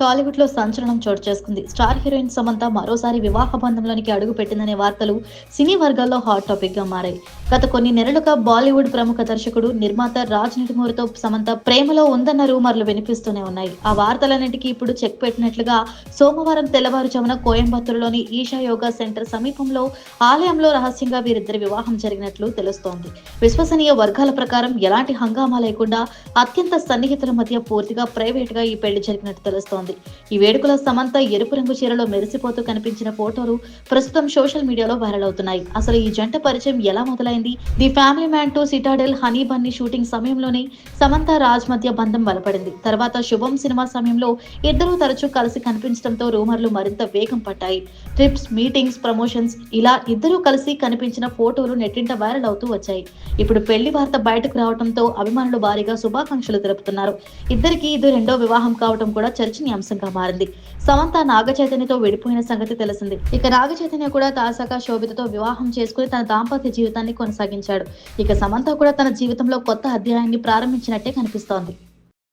టాలీవుడ్లో సంచలనం చోటు చేసుకుంది. స్టార్ హీరోయిన్ సమంత మరోసారి వివాహ బంధంలోనికి అడుగు పెట్టిందనే వార్తలు సినీ వర్గాల్లో హాట్ టాపిక్గా మారాయి. గత కొన్ని నెలలుగా బాలీవుడ్ ప్రముఖ దర్శకుడు నిర్మాత రాజ్ నిడుమూరితో సమంత ప్రేమలో ఉందన్న రూమర్లు వినిపిస్తూనే ఉన్నాయి. ఆ వార్తలన్నింటికీ ఇప్పుడు చెక్ పెట్టినట్లుగా సోమవారం తెల్లవారుజామున కోయంబత్తూరులోని ఈషా యోగా సెంటర్ సమీపంలో ఆలయంలో రహస్యంగా వీరిద్దరి వివాహం జరిగినట్లు తెలుస్తోంది. విశ్వసనీయ వర్గాల ప్రకారం ఎలాంటి హంగామా లేకుండా అత్యంత సన్నిహితుల మధ్య పూర్తిగా ప్రైవేట్గా ఈ పెళ్ళి జరిగినట్టు తెలుస్తోంది. ఈ వేడుకలో సమంత ఎరుపు రంగు చీరలో మెరిసిపోతూ కనిపించిన ఫోటోలు ప్రస్తుతం సోషల్ మీడియాలో వైరల్ అవుతున్నాయి. అసలు ఈ జంట పరిచయం ఎలా మొదలైంది? The family man two Citadel honey bunny shooting సమయంలోనే సమంత రాజ్ మధ్య బంధం బలపడింది తర్వాత శుభం సినిమా సమయంలో ఇద్దరూ తరచూ కలిసి కనిపించడంతో రూమర్లు మరింత వేగం పట్టాయి. ట్రిప్స్ మీటింగ్స్ ప్రమోషన్స్ ఇలా ఇద్దరూ కలిసి కనిపించిన ఫోటోలు నెట్టింట వైరల్ అవుతూ వచ్చాయి. ఇప్పుడు పెళ్ళి వార్త బయటకు రావడంతో అభిమానులు భారీగా శుభాకాంక్షలు తెలుపుతున్నారు. ఇద్దరికి ఇది రెండో వివాహం కావడం కూడా చర్చనీయాంశంగా మారింది. సమంత నాగ చైతన్యతో విడిపోయిన సంగతి తెలిసింది. ఇక నాగ చైతన్య కూడా తాజాగా శోభితతో వివాహం చేసుకుని తన దాంపత్య జీవితాన్ని కొనసాగించాడు. ఇక సమంత కూడా తన జీవితంలో కొత్త అధ్యాయాన్ని ప్రారంభించినట్టే కనిపిస్తోంది.